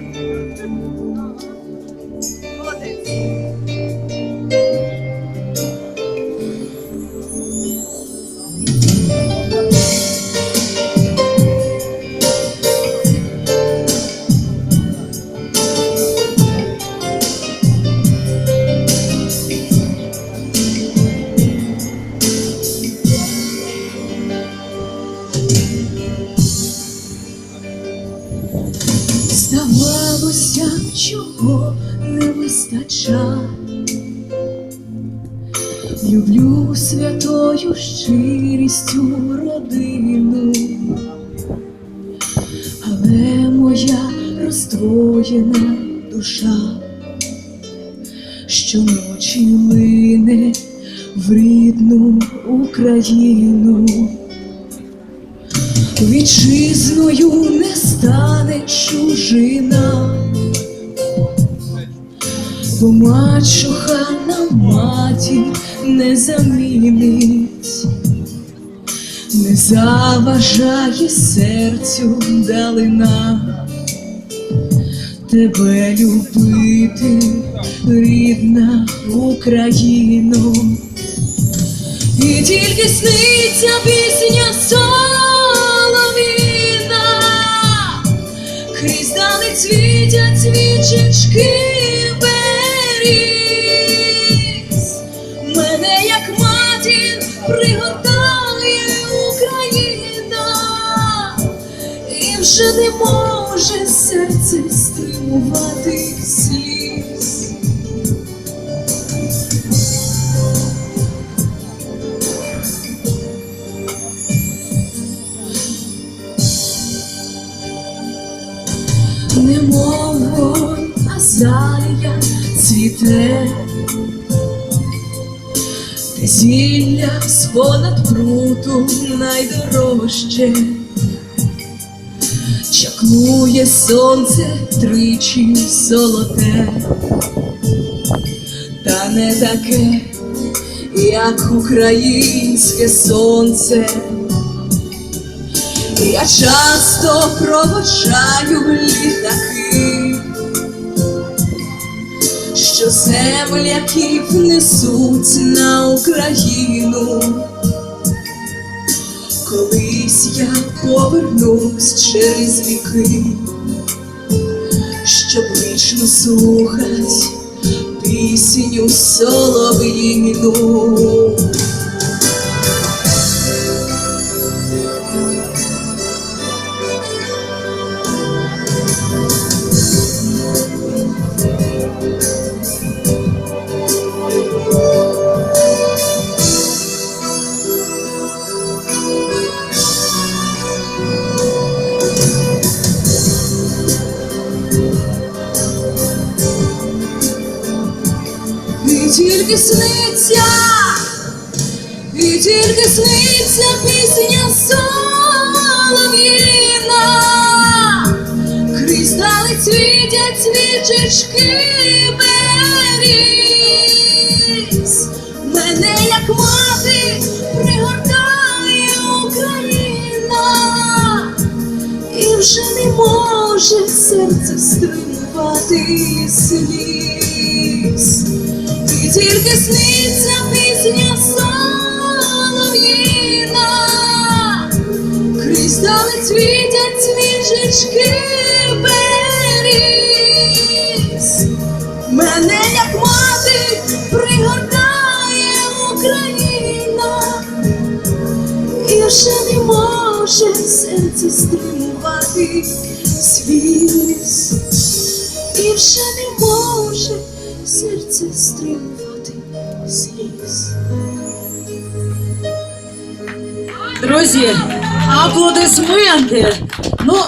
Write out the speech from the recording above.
Yeah. Не вистача. Люблю святою щирістю родину, але моя роздвоєна душа щоночі лине в рідну Україну. Вітчизною не стане чужина, бо мачуха на матір не замінить, не заважає серцю далина, тебе любити, рідна Україно. І тільки сниться пісня соловіна, крізь дали цвітять свічечки вже не може серце стримувати сліз. немов вогонь азалія цвіте, те зілля з понад пруту найдорожче, чаклує сонце тричі золоте, та не таке, як українське сонце. Я часто проводжаю літаки, що земляків несуть на Україну. Колись я повернусь через віки, щоб вічно слухать пісню солов'їну. Тільки сниться, і тільки сниться пісня солов'їна, крізь дали цвітять свічечки беріз. Мене як мати пригортає Україна, і вже не може серце стримувати сліз. Тільки сниться пісня солов'їна, крізь дали цвітять свіжечки беріз. Мене як мати пригортає Україна, і вже не може серце стримувати сліз, і вже не може серце стримувати сліз. Друзі, аплодисменти. Ну,